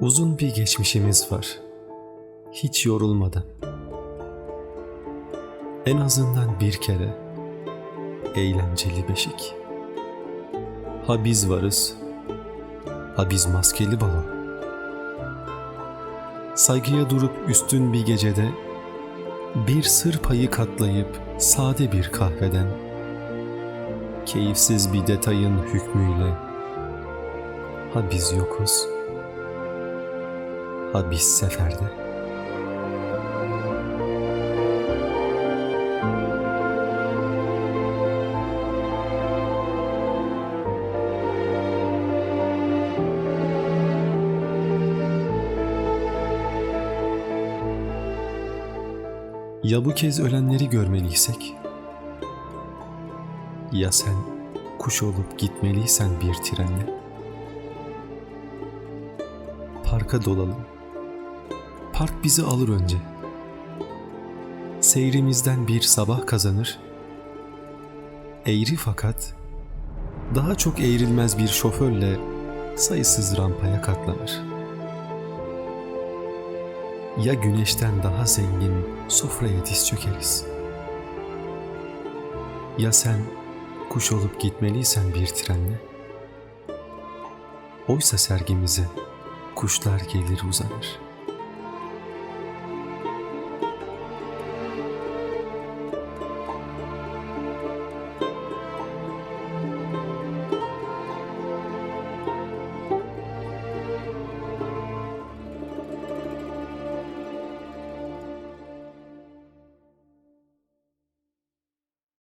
Uzun bir geçmişimiz var. Hiç yorulmadan. En azından bir kere eğlenceli beşik. Ha biz varız, ha biz maskeli balon. Saygıya durup üstün bir gecede bir sır payı katlayıp sade bir kahveden keyifsiz bir detayın hükmüyle ha biz yokuz ha biz seferde. Ya bu kez ölenleri görmeliysek? Ya sen kuş olup gitmeliysen bir trenle? Parka dolalım. Park bizi alır önce. Seyrimizden bir sabah kazanır. Eğri fakat daha çok eğrilmez bir şoförle sayısız rampaya katlanır. Ya güneşten daha zengin sofraya diz çökeriz. Ya sen kuş olup gitmeliysen bir trenle? Oysa sergimize kuşlar gelir uzanır.